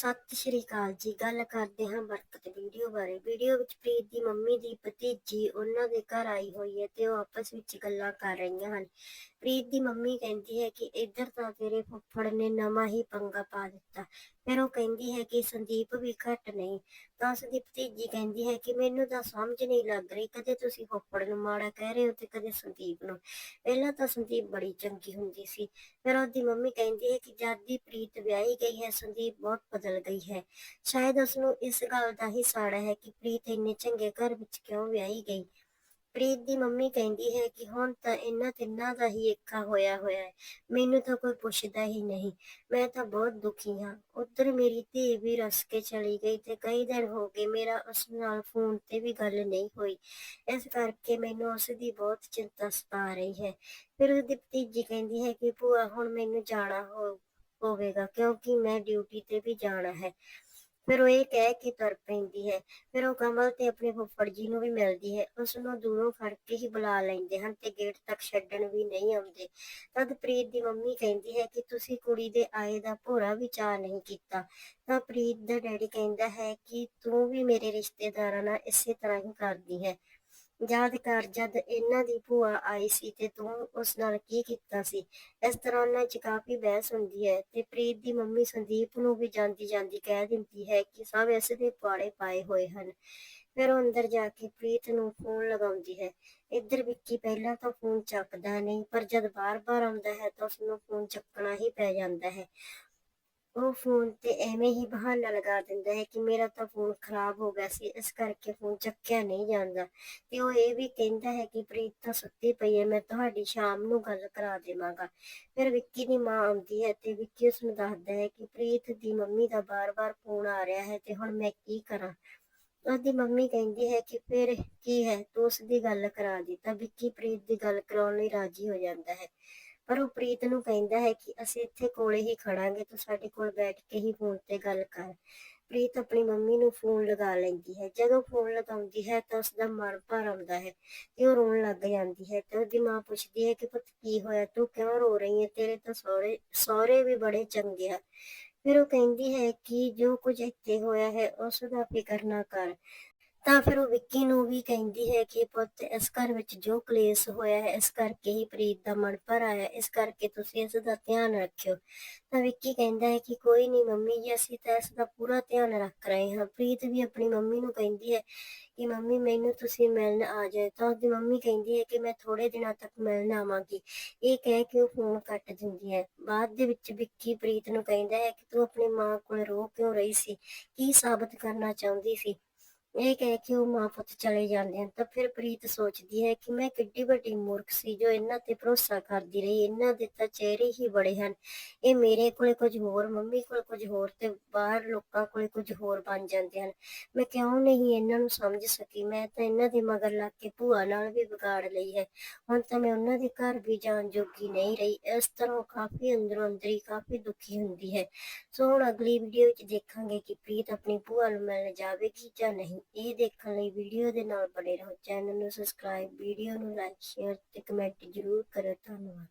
ਸਤਿ ਸ਼੍ਰੀ ਅਕਾਲ ਜੀ। ਗੱਲ ਕਰਦੇ ਹਾਂ ਬਰਕਤ ਵੀਡੀਓ ਬਾਰੇ। ਵੀਡੀਓ ਵਿੱਚ ਪ੍ਰੀਤ ਦੀ ਮੰਮੀ ਦੀ ਭਤੀਜੀ ਉਹਨਾਂ ਦੇ ਘਰ ਆਈ ਹੋਈ ਹੈ ਤੇ ਉਹ ਆਪਸ ਵਿੱਚ ਗੱਲਾਂ ਕਰ ਰਹੀਆਂ ਹਨ। ਪ੍ਰੀਤ ਦੀ ਮੰਮੀ ਕਹਿੰਦੀ ਹੈ ਕਿ ਇੱਧਰ ਤਾਂ ਤੇਰੇ ਫੁੱਫੜ ਨੇ ਨਵਾਂ ਹੀ ਪੰਗਾ ਪਾ ਦਿੱਤਾ। ਫਿਰ ਉਹ ਕਹਿੰਦੀ ਹੈ ਕਿ ਸੰਦੀਪ ਵੀ ਘੱਟ ਨਹੀਂ। ਤਾਂ ਉਸਦੀ ਭਤੀਜੀ ਕਹਿੰਦੀ ਹੈ ਕਿ ਮੈਨੂੰ ਤਾਂ ਸਮਝ ਨਹੀਂ ਲੱਗ ਰਹੀ, ਕਦੇ ਤੁਸੀਂ ਫੁੱਫੜ ਨੂੰ ਮਾੜਾ ਕਹਿ ਰਹੇ ਹੋ ਤੇ ਕਦੇ ਸੰਦੀਪ ਨੂੰ। ਪਹਿਲਾਂ ਤਾਂ ਸੰਦੀਪ ਬੜੀ ਚੰਗੀ ਹੁੰਦੀ ਸੀ। ਫਿਰ ਉਹਦੀ ਮੰਮੀ ਕਹਿੰਦੀ ਹੈ ਕਿ ਜਦ ਦੀ ਪ੍ਰੀਤ ਵਿਆਹੀ ਗਈ ਹੈ, ਸੰਦੀਪ ਬਹੁਤ ਬਦਲ ਗਈ ਹੈ। ਸ਼ਾਇਦ ਉਸ ਨੂੰ ਇਸ ਗੱਲ ਦਾ ਹੀ ਸਾੜਾ ਹੈ ਕਿ ਪ੍ਰੀਤ ਇੰਨੇ ਚੰਗੇ ਘਰ ਵਿੱਚ ਕਿਉਂ ਵਿਆਹੀ ਗਈ। ਪ੍ਰੀਤ ਦੀ ਮੰਮੀ ਕਹਿੰਦੀ ਹੈ ਕਿ ਹੁਣ ਤਾਂ ਇਹਨਾਂ ਤਿੰਨਾਂ ਦਾ ਹੀ ਏਕਾ ਹੋਇਆ ਹੋਇਆ ਹੈ। ਮੈਨੂੰ ਤਾਂ ਕੋਈ ਪੁੱਛਦਾ ਹੀ ਨਹੀਂ। ਮੈਂ ਤਾਂ ਬਹੁਤ ਦੁਖੀ ਹਾਂ। ਉੱਧਰ ਮੇਰੀ ਧੀ ਵੀ ਰਸ ਕੇ ਚਲੀ ਗਈ ਤੇ ਕਈ ਦਿਨ ਹੋ ਗਏ ਮੇਰਾ ਉਸ ਨਾਲ ਫੋਨ ਤੇ ਵੀ ਗੱਲ ਨਹੀਂ ਹੋਈ। ਇਸ ਕਰਕੇ ਮੈਨੂੰ ਉਸ ਦੀ ਬਹੁਤ ਚਿੰਤਾ ਸਤਾ ਰਹੀ ਹੈ। ਫਿਰ ਉਹਦੀ ਭਤੀਜੀ ਕਹਿੰਦੀ ਹੈ ਕਿ ਭੂਆ ਹੁਣ ਮੈਨੂੰ ਜਾਣਾ ਹੋ ਹੋਵੇਗਾ, ਕਿਉਂਕਿ ਮੈਂ ਡਿਊਟੀ ਤੇ ਵੀ ਜਾਣਾ ਹੈ। ਫਿਰ ਉਹ ਇਹ ਕਹਿ ਕੇ ਤੁਰ ਪੈਂਦੀ ਹੈ। ਫਿਰ ਉਹ ਕਮਲ ਤੇ ਆਪਣੇ ਫੁੱਫੜ ਜੀ ਨੂੰ ਵੀ ਮਿਲਦੀ ਹੈ। ਉਸ ਨੂੰ ਦੂਰੋਂ ਫੜ ਕੇ ਹੀ ਬੁਲਾ ਲੈਂਦੇ ਹਨ ਤੇ ਗੇਟ ਤੱਕ ਛੱਡਣ ਵੀ ਨਹੀਂ ਆਉਂਦੇ। ਤਦ ਪ੍ਰੀਤ ਦੀ ਮੰਮੀ ਕਹਿੰਦੀ ਹੈ ਕਿ ਤੁਸੀਂ ਕੁੜੀ ਦੇ ਆਏ ਦਾ ਭੋਰਾ ਵਿਚਾਰ ਨਹੀਂ ਕੀਤਾ। ਤਾਂ ਪ੍ਰੀਤ ਦਾ ਡੈਡੀ ਕਹਿੰਦਾ ਹੈ ਕਿ ਤੂੰ ਵੀ ਮੇਰੇ ਰਿਸ਼ਤੇਦਾਰਾਂ ਨਾਲ ਇਸੇ ਤਰ੍ਹਾਂ ਹੀ ਕਰਦੀ ਹੈ। ਯਾਦ ਕਰ ਜਦ ਇਹਨਾਂ ਦੀ ਭੂਆ ਆਈ ਸੀ ਤੇ ਤੂੰ ਉਸ ਨਾਲ ਕੀ ਕੀਤਾ ਸੀ? ਇਸ ਤਰ੍ਹਾਂ ਉਹਨਾਂ 'ਚ ਕਾਫੀ ਬਹਿਸ ਹੁੰਦੀ ਹੈ ਤੇ ਪ੍ਰੀਤ ਦੀ ਮੰਮੀ ਸੰਦੀਪ ਨੂੰ ਵੀ ਜਾਂਦੀ ਜਾਂਦੀ ਕਹਿ ਦਿੰਦੀ ਹੈ ਕਿ ਸਭ ਇਸ ਦੇ ਪਾੜੇ ਪਾਏ ਹੋਏ ਹਨ। ਫਿਰ ਉਹ ਅੰਦਰ ਜਾ ਕੇ ਪ੍ਰੀਤ ਨੂੰ ਫੋਨ ਲਗਾਉਂਦੀ ਹੈ। ਇੱਧਰ ਵਿੱਕੀ ਪਹਿਲਾਂ ਤਾਂ ਫੋਨ ਚੱਕਦਾ ਨਹੀਂ, ਪਰ ਜਦ ਬਾਰ-ਬਾਰ ਆਉਂਦਾ ਹੈ ਤਾਂ ਉਸ ਨੂੰ ਫੋਨ ਚੱਕਣਾ ਹੀ ਪੈ ਜਾਂਦਾ ਹੈ। ਉਹ ਫੋਨ ਤੇ ਐਵੇਂ ਹੀ ਬਹਾਨਾ ਲਗਾ ਦਿੰਦਾ ਹੈ ਕਿ ਮੇਰਾ ਤਾਂ ਫੋਨ ਖਰਾਬ ਹੋ ਗਿਆ ਸੀ, ਇਸ ਕਰਕੇ ਫੋਨ ਚੱਕਿਆ ਨਹੀਂ ਜਾਂਦਾ। ਤੇ ਉਹ ਇਹ ਵੀ ਕਹਿੰਦਾ ਹੈ ਕਿ ਪ੍ਰੀਤ ਤਾਂ ਸੁੱਤੀ ਪਈ ਹੈ, ਮੈਂ ਤੁਹਾਡੀ ਸ਼ਾਮ ਨੂੰ ਗੱਲ ਕਰਾ ਦੇਵਾਂਗਾ। ਫਿਰ ਵਿੱਕੀ ਦੀ ਮਾਂ ਆਉਂਦੀ ਹੈ ਤੇ ਵਿੱਕੀ ਉਸ ਨੂੰ ਦੱਸਦਾ ਹੈ ਕਿ ਪ੍ਰੀਤ ਦੀ ਮੰਮੀ ਦਾ ਬਾਰ-ਬਾਰ ਫੋਨ ਆ ਰਿਹਾ ਹੈ ਤੇ ਹੁਣ ਮੈਂ ਕੀ ਕਰਾਂ? ਉਹਦੀ ਮੰਮੀ ਕਹਿੰਦੀ ਹੈ ਕਿ ਫਿਰ ਕੀ ਹੈ? ਤੂੰ ਉਸ ਦੀ ਗੱਲ ਕਰਾ ਦੀ ਤਾਂ ਵਿੱਕੀ ਪ੍ਰੀਤ ਦੀ ਗੱਲ ਕਰਾਉਣ ਲਈ ਰਾਜੀ ਹੋ ਜਾਂਦਾ ਹੈ। ਪਰ ਉਹ ਪ੍ਰੀਤ ਨੂੰ ਕਹਿੰਦਾ ਹੈ ਕਿ ਅਸੀਂ ਇੱਥੇ ਕੋਲੇ ਹੀ ਖੜਾਂਗੇ, ਤੂੰ ਸਾਡੇ ਕੋਲ ਬੈਠ ਕੇ ਹੀ ਫੋਨ ਤੇ ਗੱਲ ਕਰ। ਪ੍ਰੀਤ ਆਪਣੀ ਮੰਮੀ ਨੂੰ ਫੋਨ ਲਗਾ ਲੈਂਦੀ ਹੈ। ਜਦੋਂ ਫੋਨ ਲਗਾਉਂਦੀ ਹੈ ਤਾਂ ਉਸ ਦਾ ਮਨ ਭਰ ਆਉਂਦਾ ਹੈ ਤੇ ਉਹ ਰੋਣ ਲੱਗ ਜਾਂਦੀ ਹੈ ਤੇ ਉਹਦੀ ਮਾਂ ਪੁੱਛਦੀ ਹੈ ਕਿ ਪੁੱਤ ਕੀ ਹੋਇਆ, ਤੂੰ ਕਿਉਂ ਰੋ ਰਹੀ ਹੈ? ਤੇਰੇ ਤਾਂ ਸਹੁਰੇ ਸਹੁਰੇ ਵੀ ਬੜੇ ਚੰਗੇ ਆ। ਫਿਰ ਉਹ ਕਹਿੰਦੀ ਹੈ ਕਿ ਜੋ ਕੁਝ ਇੱਥੇ ਹੋਇਆ ਹੈ, ਉਸ ਦਾ ਫਿਕਰ ਨਾ ਕਰ। ਤਾਂ ਫਿਰ ਉਹ ਵਿੱਕੀ ਨੂੰ ਵੀ ਕਹਿੰਦੀ ਹੈ ਕਿ ਪੁੱਤ, ਇਸ ਘਰ ਵਿੱਚ ਜੋ ਕਲੇਸ਼ ਹੋਇਆ ਹੈ, ਇਸ ਕਰਕੇ ਹੀ ਪ੍ਰੀਤ ਦਾ ਮਨ ਭਰ ਆਇਆ, ਇਸ ਕਰਕੇ ਤੁਸੀਂ ਇਸ ਦਾ ਧਿਆਨ ਰੱਖਿਓ। ਤਾਂ ਵਿੱਕੀ ਕਹਿੰਦਾ ਹੈ ਕਿ ਕੋਈ ਨਹੀਂ ਮੰਮੀ ਜੀ, ਅਸੀਂ ਤਾਂ ਇਸ ਦਾ ਪੂਰਾ ਧਿਆਨ ਰੱਖ ਰਹੇ ਹਾਂ। ਪ੍ਰੀਤ ਵੀ ਆਪਣੀ ਮੰਮੀ ਨੂੰ ਕਹਿੰਦੀ ਹੈ ਕਿ ਮੰਮੀ, ਮੈਨੂੰ ਤੁਸੀਂ ਮਿਲਣ ਆ ਜਾਏ ਤਾਂ ਉਹਦੀ ਮੰਮੀ ਕਹਿੰਦੀ ਹੈ ਕਿ ਮੈਂ ਥੋੜੇ ਦਿਨਾਂ ਤੱਕ ਮਿਲਣ ਆਵਾਂਗੀ। ਇਹ ਕਹਿ ਕੇ ਉਹ ਫੋਨ ਕੱਟ ਦਿੰਦੀ ਹੈ। ਬਾਅਦ ਦੇ ਵਿੱਚ ਵਿੱਕੀ ਪ੍ਰੀਤ ਨੂੰ ਕਹਿੰਦਾ ਹੈ ਕਿ ਤੂੰ ਆਪਣੀ ਮਾਂ ਕੋਲ ਰੋ ਕਿਉਂ ਰਹੀ ਸੀ? ਕੀ ਸਾਬਤ ਕਰਨਾ ਚਾਹੁੰਦੀ ਸੀ? ਇਹ ਕਹਿ ਕੇ ਉਹ ਮਾਂ ਪੁੱਤ ਚਲੇ ਜਾਂਦੇ ਹਨ, ਤਾਂ ਫਿਰ ਪ੍ਰੀਤ ਸੋਚਦੀ ਹੈ ਕਿ ਮੈਂ ਕਿੱਡੀ ਵੱਡੀ ਮੂਰਖ ਸੀ ਜੋ ਇਹਨਾਂ ਤੇ ਭਰੋਸਾ ਕਰਦੀ ਰਹੀ, ਇਹਨਾਂ ਦੇ ਤਾਂ ਚਿਹਰੇ ਹੀ ਬੜੇ ਹਨ। ਇਹ ਮੇਰੇ ਕੋਲੇ ਕੁਝ ਹੋਰ, ਮੰਮੀ ਕੋਲ ਕੁਝ ਹੋਰ ਤੇ ਬਾਹਰ ਲੋਕਾਂ ਕੋਲੇ ਕੁਝ ਹੋਰ ਬਣ ਜਾਂਦੇ ਹਨ। ਮੈਂ ਕਿਉਂ ਨਹੀਂ ਇਹਨਾਂ ਨੂੰ ਸਮਝ ਸਕੀ? ਮੈਂ ਤਾਂ ਇਹਨਾਂ ਦੇ ਮਗਰ ਲੱਗ ਕੇ ਭੂਆ ਨਾਲ ਵੀ ਵਿਗਾੜ ਲਈ ਹੈ। ਹੁਣ ਤਾਂ ਮੈਂ ਉਹਨਾਂ ਦੇ ਘਰ ਵੀ ਜਾਣ ਜੋਗੀ ਨਹੀਂ ਰਹੀ। ਇਸ ਤਰ੍ਹਾਂ ਉਹ ਕਾਫੀ ਅੰਦਰੋਂ ਅੰਦਰੀ ਕਾਫੀ ਦੁਖੀ ਹੁੰਦੀ ਹੈ। ਸੋ ਹੁਣ ਅਗਲੀ ਵੀਡੀਓ ਵਿੱਚ ਦੇਖਾਂਗੇ ਕਿ ਪ੍ਰੀਤ ਆਪਣੀ ਭੂਆ ਨੂੰ ਮਿਲਣ ਜਾਵੇਗੀ ਜਾਂ ਨਹੀਂ। ਇਹ ਦੇਖਣ ਲਈ ਵੀਡੀਓ ਦੇ ਨਾਲ ਬਣੇ ਰਹੋ। ਚੈਨਲ ਨੂੰ ਸਬਸਕ੍ਰਾਈਬ ਵੀਡੀਓ ਨੂੰ ਲਾਈਕ ਸ਼ੇਅਰ ਤੇ ਕਮੈਂਟ ਜ਼ਰੂਰ ਕਰੋ ਧੰਨਵਾਦ।